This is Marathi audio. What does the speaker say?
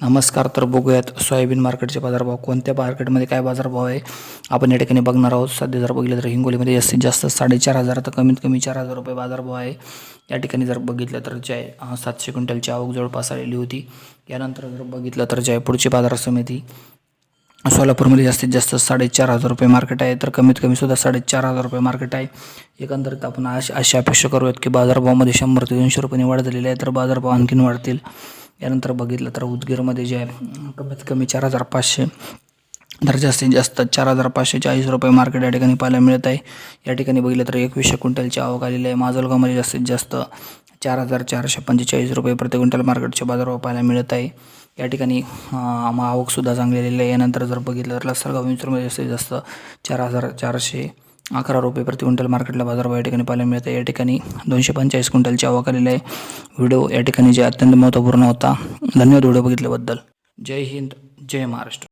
नमस्कार तर बघूयात सोयाबीन मार्केटचे बाजारभाव. कोणत्या मार्केटमध्ये काय बाजारभाव आहे? आपण या ठिकाणी बघणार आहोत. सध्या जर बघितलं तर हिंगोलीमध्ये जास्तीत जास्त साडेचार हजार तर कमीत कमी चार हजार रुपये बाजारभाव आहे. या ठिकाणी जर बघितलं तर जय सातशे क्विंटलची आवक जवळपास आलेली होती. यानंतर जर बघितलं तर जयपूरची बाजार समिती. सोलापूरमध्ये जास्तीत जास्त साडेचार हजार रुपये मार्केट आहे तर कमीत कमी सुद्धा साडेचार हजार रुपये मार्केट आहे. एकंदरीत आपण अशी अशी अपेक्षा करूयात की बाजारभावामध्ये शंभर ते दोनशे रुपयांनी वाढ झालेली आहे तर बाजारभाव आणखीन वाढतील. यानंतर बघितलं तर उदगीरमध्ये जे आहे कमीत कमी चार हजार पाचशे तर जास्तीत जास्त चार हजार पाचशे चाळीस रुपये मार्केट या ठिकाणी पाहायला मिळत आहे. या ठिकाणी बघितलं तर एकवीसशे क्विंटलची आवक आलेली आहे. माजलगावमध्ये जास्तीत जास्त चार हजार चारशे पंचेचाळीस रुपये प्रति क्विंटल मार्केटचे बाजारभाव पाहायला मिळत आहे. या ठिकाणी आवकसुद्धा चांगली आलेली आहे. यानंतर जर बघितलं तर लसरगाव विंचूरमध्ये जास्तीत जास्त चार हजार चारशे अकरा रुपये प्रति क्विंटल मार्केटला बाजारभाव या ठिकाणी पाहायला मिळतं. या ठिकाणी दोनशे पंचेचाळीस क्विंटलची आवक आलेली आहे. व्हिडिओ या ठिकाणी जे अत्यंत महत्त्वपूर्ण होता. धन्यवाद व्हिडिओ बघितल्याबद्दल. जय हिंद जय महाराष्ट्र.